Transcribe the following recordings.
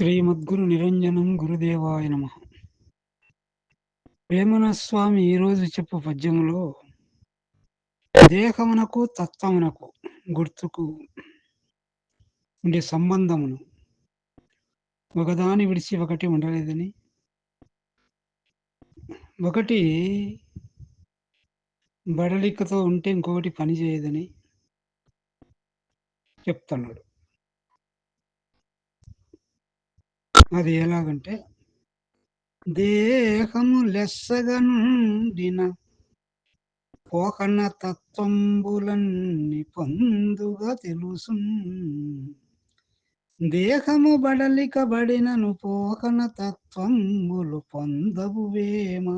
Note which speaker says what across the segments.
Speaker 1: శ్రీమద్గురు నిరంజనం గురుదేవాయ నమ. వేమన స్వామి ఈరోజు చెప్పు పద్యములో దేహమునకు తత్వమునకు గుర్తుకు ఉండే సంబంధమును ఒకదాని విడిచి ఒకటి ఉండలేదని. ఒకటి బడలికతో ఉంటే ఇంకొకటి పని చేయదని చెప్తున్నాడు. అది ఎలాగంటే దేహము లెస్సగనుండిన పోహన తత్వంబులన్ని పొందుగా తెలుసు. దేహము బడలికబడినను పోహన తత్వంబులు పొందవువేమా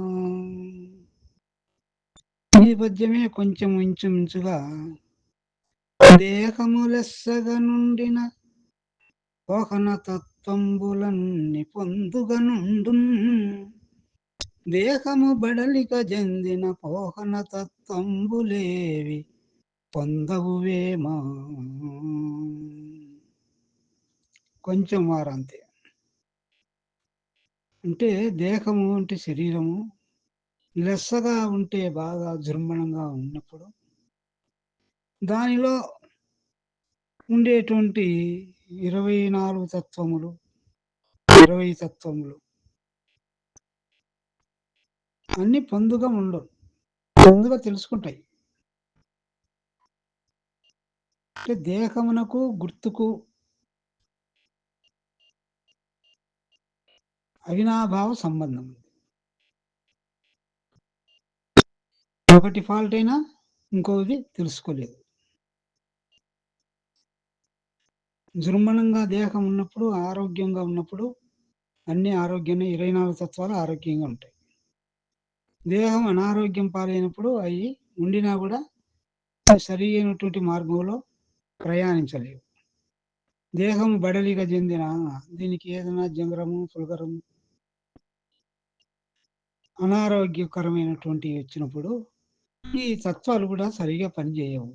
Speaker 1: ఈ పద్యమే కొంచెం ఇంచుమించుగా దేహము లెస్సగా నుండిన తత్వం తంబులన్నీ పొందుగనుండు. దేహము బడలిక చెందిన పోహన తత్వంబులేవి పొందవువేమా కొంచెం వారంతే. అంటే దేహము అంటే శరీరము లెస్సగా ఉంటే బాగా జృంభణంగా ఉన్నప్పుడు దానిలో ఉండేటువంటి ఇరవై నాలుగు తత్వములు. ఇరవై తత్వములు. అన్ని పొందుగా ఉండవు పొందుగా తెలుసుకుంటాయి. అంటే దేహమునకు గుర్తుకు అవినాభావ సంబంధం. ఉంది ఒకటి ఫాల్ట్ అయినా ఇంకోది తెలుసుకోలేదు జృంభణంగా దేహం ఉన్నప్పుడు ఆరోగ్యంగా ఉన్నప్పుడు అన్ని ఆరోగ్యాన్ని ఇరవై నాలుగు తత్వాలు ఆరోగ్యంగా ఉంటాయి. దేహం అనారోగ్యం పాలైనప్పుడు అవి ఉండినా కూడా సరి అయినటువంటి మార్గంలో ప్రయాణించలేవు. దేహం బడలిగా చెందిన దీనికి ఏదైనా జంగరము పులగరము అనారోగ్యకరమైనటువంటి వచ్చినప్పుడు ఈ తత్వాలు కూడా సరిగా పనిచేయవు.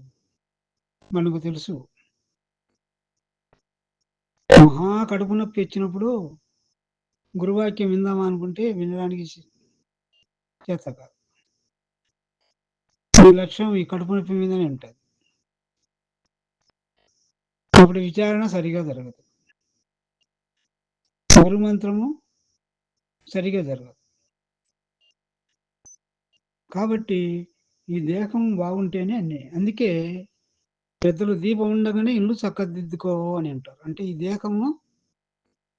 Speaker 1: మనకు తెలుసు మహా కడుపు నొప్పి వచ్చినప్పుడు గురువాక్యం విందామా అనుకుంటే వినడానికి చేత కాదు ఈ లక్ష్యం ఈ కడుపు నొప్పి మీదనే ఉంటుంది. అప్పుడు విచారణ సరిగా జరగదు. గురు మంత్రము సరిగా జరగదు. కాబట్టి ఈ దేహం బాగుంటేనే అన్ని అందుకే పెద్దలు దీపం ఉండగానే ఇల్లు చక్కదిద్దుకో అని అంటారు. అంటే ఈ దేహము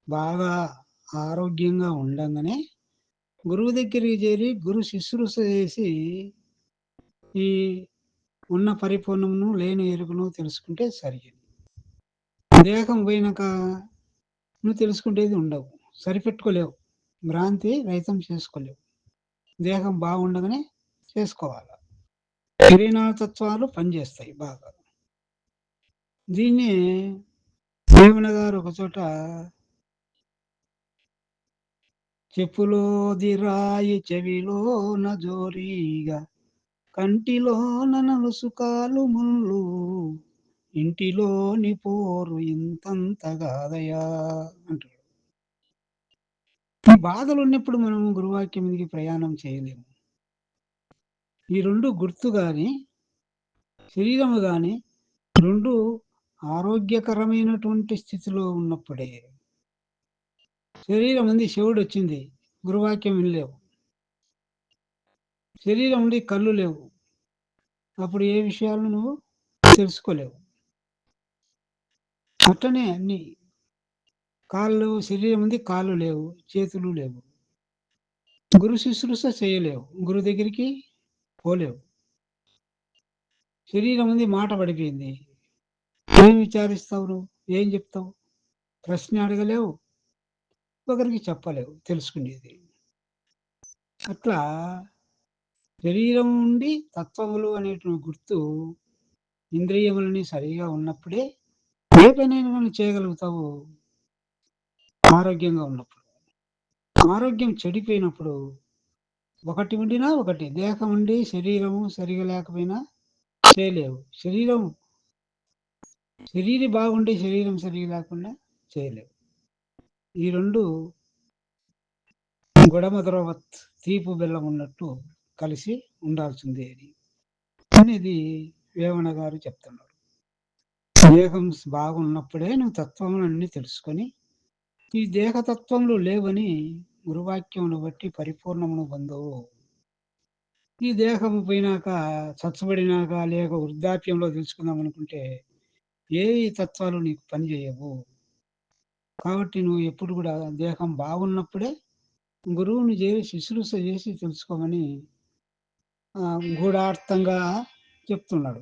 Speaker 1: బాగా ఆరోగ్యంగా ఉండగానే గురువు దగ్గరికి చేరి గురు శుశ్రూష చేసి ఈ ఉన్న పరిపూర్ణమును లేని ఎరుకును తెలుసుకుంటే సరిగింది. దేహం పోయినాక నువ్వు తెలుసుకుంటేది ఉండవు. సరిపెట్టుకోలేవు. భ్రాంతి రహితం చేసుకోలేవు. దేహం బాగుండగానే చేసుకోవాలి. శరీరాల తత్వాలు పనిచేస్తాయి బాగా. దీన్ని వేమన గారు ఒకచోట చెప్పులోది రాయి చెవిలో జోరీగా కంటిలో నలుసుకాలు ముళ్ళు ఇంటిలోని పోరు ఇంతంతగాదయా అంటాడు. ఈ బాధలు ఉన్నప్పుడు మనం గురువాక్యం మీదకి ప్రయాణం చేయలేము. ఈ రెండు గుర్తు కానీ శరీరము కానీ రెండు ఆరోగ్యకరమైనటువంటి స్థితిలో ఉన్నప్పుడే శరీరం ఉంది శివుడు వచ్చింది గురువాక్యం వినలేవు. శరీరం ఉండి కళ్ళు లేవు. అప్పుడు ఏ విషయాలు నువ్వు తెలుసుకోలేవు. అట్లనే అన్ని కాళ్ళు శరీరం ఉంది కాళ్ళు లేవు చేతులు లేవు. గురు శుశ్రూష చేయలేవు గురు దగ్గరికి పోలేవు. శరీరం ఉంది మాట పడిపోయింది. ఏం విచారిస్తావు నువ్వు ఏం చెప్తావు? ప్రశ్న అడగలేవు. ఒకరికి చెప్పలేవు. తెలుసుకునేది. అట్లా శరీరం ఉండి తత్వములు అనేటువంటి గుర్తు ఇంద్రియములని సరిగా ఉన్నప్పుడే ఏ పనైనా చేయగలుగుతావు? ఆరోగ్యంగా ఉన్నప్పుడు. ఆరోగ్యం చెడిపోయినప్పుడు ఒకటి ఉండినా ఒకటి. దేహం ఉండి శరీరము సరిగా లేకపోయినా చేయలేవు. శరీరం శరీరం బాగుంటే శరీరం సరిగి లేకుండా చేయలేవు ఈ రెండు గుడమద్రవత్ తీపు బెల్లం ఉన్నట్టు కలిసి ఉండాల్సిందే అని అనేది వేమన గారు చెప్తున్నారు. దేహం బాగున్నప్పుడే నువ్వు తత్వములన్నీ తెలుసుకొని ఈ దేహతత్వములు లేవని గురువాక్యమును బట్టి పరిపూర్ణమును పొందవు. ఈ దేహము పోయినాక చచ్చబడినాక లేక వృద్ధాప్యంలో తెలుసుకుందాం అనుకుంటే ఏ తత్వాలు నీకు పనిచేయవు కాబట్టి నువ్వు ఎప్పుడు కూడా దేహం బాగున్నప్పుడే గురువుని చేసి శుశ్రూష చేసి తెలుసుకోమని గూఢార్థంగా చెప్తున్నాడు.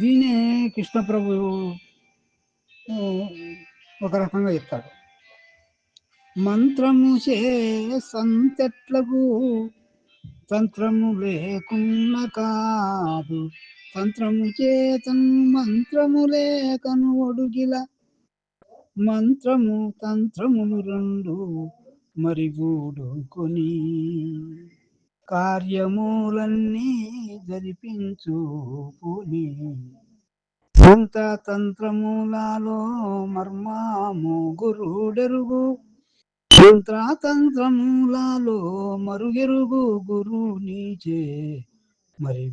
Speaker 1: దీనే కృష్ణప్రభు ప్రభు ఒక రకంగా చెప్తాడు. మంత్రము చే సంతెట్లకు తంత్రము లేకున్న కాదు. తంత్రము చేతన్ మంత్రము లేకను ఒడుగిల. మంత్రము తంత్రములు రెండు మరి కొని కార్యములన్నీ జరిపించు పుని. అంత తంత్రములలో మర్మాము గురుడెరుగు. తంత్రతంత్రములలో మరుగెరుగు గురు నీచే మరి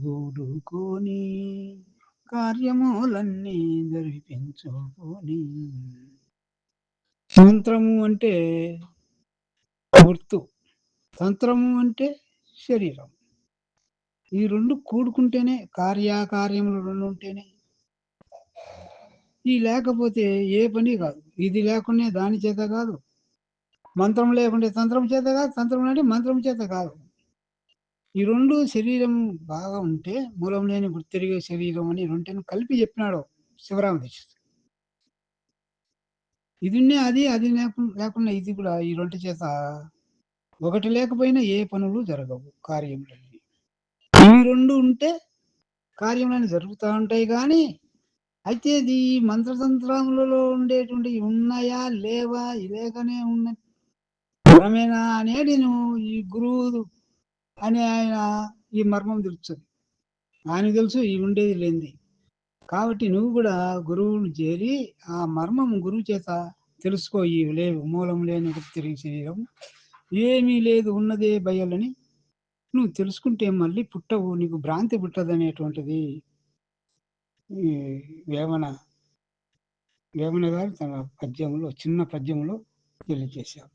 Speaker 1: కొని కార్యములన్నీ జరిపించుకొని. మంత్రము అంటే గుర్తు. తంత్రము అంటే శరీరం. ఈ రెండు కూడుకుంటేనే కార్యకార్యములు రెండు ఉంటేనే. ఈ లేకపోతే ఏ పని కాదు. ఇది లేకుండా దాని చేత కాదు. మంత్రం లేకుంటే తంత్రం చేత కాదు తంత్రం అంటే మంత్రం చేత కాదు. ఈ రెండు శరీరం బాగా ఉంటే మూలం లేని తిరిగే శరీరం అని రెండును కలిపి చెప్పినాడు శివరామ దీక్ష ఇది అది అది లేకుండా ఇది కూడా ఈ రెండు చేత ఒకటి లేకపోయినా ఏ పనులు జరగవు కార్యములన్నీ. ఈ రెండు ఉంటే కార్యములన్నీ జరుగుతూ ఉంటాయి కానీ అయితే ఇది ఈ మంత్రతంత్రములలో ఉండేటువంటి ఉన్నాయా లేవా లేకనే ఉన్నట్టు క్రమేణా అనేది నువ్వు ఈ గురువు అని ఆయన ఈ మర్మం తెలుస్తుంది. ఆయన తెలుసు ఈ ఉండేది లేనిది. కాబట్టి నువ్వు కూడా గురువును చేరి ఆ మర్మం గురువు చేత తెలుసుకో ఈ లేవు మూలం లేని తిరిగి శరీరం. ఏమీ లేదు ఉన్నదే బయలని నువ్వు తెలుసుకుంటే మళ్ళీ పుట్టవు నీకు భ్రాంతి పుట్టదనేటువంటిది ఈ వేమన వేమన గారు తన పద్యంలో చిన్న పద్యంలో తెలియజేశారు.